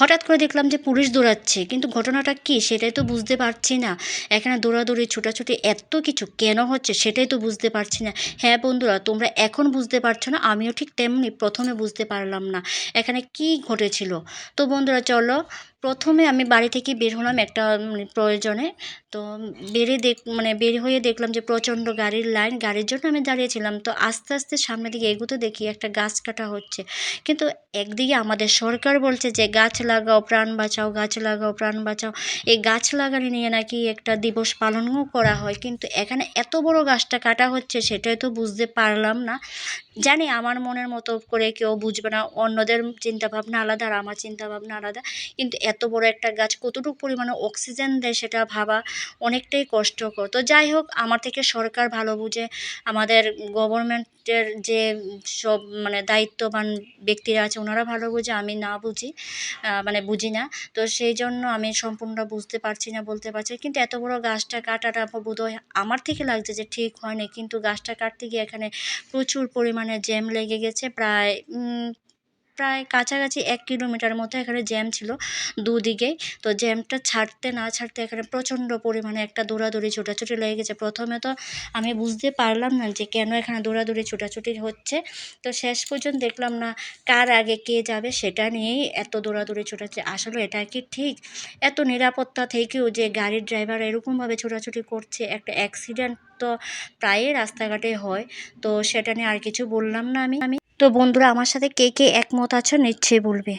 হঠাৎ করে দেখলাম যে পুলিশ দৌড়াচ্ছে, কিন্তু ঘটনাটা কী সেটাই তো বুঝতে পারছি না। এখানে দৌড়াদৌড়ি, ছোটাছুটি এত কিছু কেন হচ্ছে সেটাই তো বুঝতে পারছি না। হ্যাঁ বন্ধুরা, তোমরা এখন বুঝতে পারছ না, আমিও ঠিক তেমনি প্রথমে বুঝতে পারলাম না, এখানে কি ঘটেছিল। তো বন্ধুরা চলো প্রথমে আমি বাড়ি থেকে বের হলাম একটা প্রয়োজনে। তো বেরিয়ে দেখ মানে বের হয়ে দেখলাম যে প্রচণ্ড গাড়ির লাইন, গাড়ির জন্য আমি দাঁড়িয়েছিলাম। তো আস্তে আস্তে সামনের দিকে এগোতে দেখি একটা গাছ কাটা হচ্ছে। কিন্তু একদিকে আমাদের সরকার বলছে যে, গাছ লাগাও, প্রাণ বাঁচাও, গাছ লাগাও, প্রাণ বাঁচাও। এই গাছ লাগানো নিয়ে নাকি একটা দিবস পালনও করা হয়। কিন্তু এখানে এত বড় গাছটা কাটা হচ্ছে, সেটাই তো বুঝতে পারলাম না। জানি আমার মনের মতো করে কেউ বুঝবে না, অন্যদের চিন্তাভাবনা আলাদা আর আমার চিন্তাভাবনা আলাদা। কিন্তু এত বড় একটা গাছ কতটুকু পরিমাণে অক্সিজেন দেয় সেটা ভাবা অনেকটাই কষ্টকর। তো যাই হোক, আমার থেকে সরকার ভালো বুঝে, আমাদের গভর্নমেন্টের যে সব মানে দায়িত্ববান ব্যক্তিরা আছে ওনারা ভালো বুঝে, আমি না বুঝি মানে বুঝি না। তো সেই জন্য আমি সম্পূর্ণ বুঝতে পারছি না, বলতে পারছি কিন্তু এত বড় গাছটা কাটাটা বোধহয় আমার থেকে লাগছে যে ঠিক হয়নি। কিন্তু গাছটা কাটতে গিয়ে এখানে প্রচুর পরিমাণে জ্যাম লেগে গেছে প্রায় প্রায় কাছাকাছি এক কিলোমিটার মতো এখানে জ্যাম ছিল দুদিকেই তো জ্যামটা ছাড়তে না ছাড়তে এখানে প্রচণ্ড পরিমাণে একটা দৌড়াদৌড়ি, ছোটাছুটি লেগে গেছে। প্রথমে তো আমি বুঝতে পারলাম না যে কেন এখানে দৌড়াদৌড়ি, ছোটাছুটি হচ্ছে। তো শেষ পর্যন্ত দেখলাম না কার আগে কে যাবে সেটা নিয়েই এত দৌড়াদৌড়ি, ছোটাছুটি। আসলে এটা কি ঠিক? এত নিরাপত্তা থেকেও যে গাড়ির ড্রাইভার এরকমভাবে ছোটাছুটি করছে, একটা অ্যাক্সিডেন্ট তো প্রায়ই রাস্তাঘাটে হয়। তো সেটা নিয়ে আর কিছু বললাম না আমি আমি। তো বন্ধুরা আমার সাথে কে কে একমত আছো নিশ্চয়ই বলবে।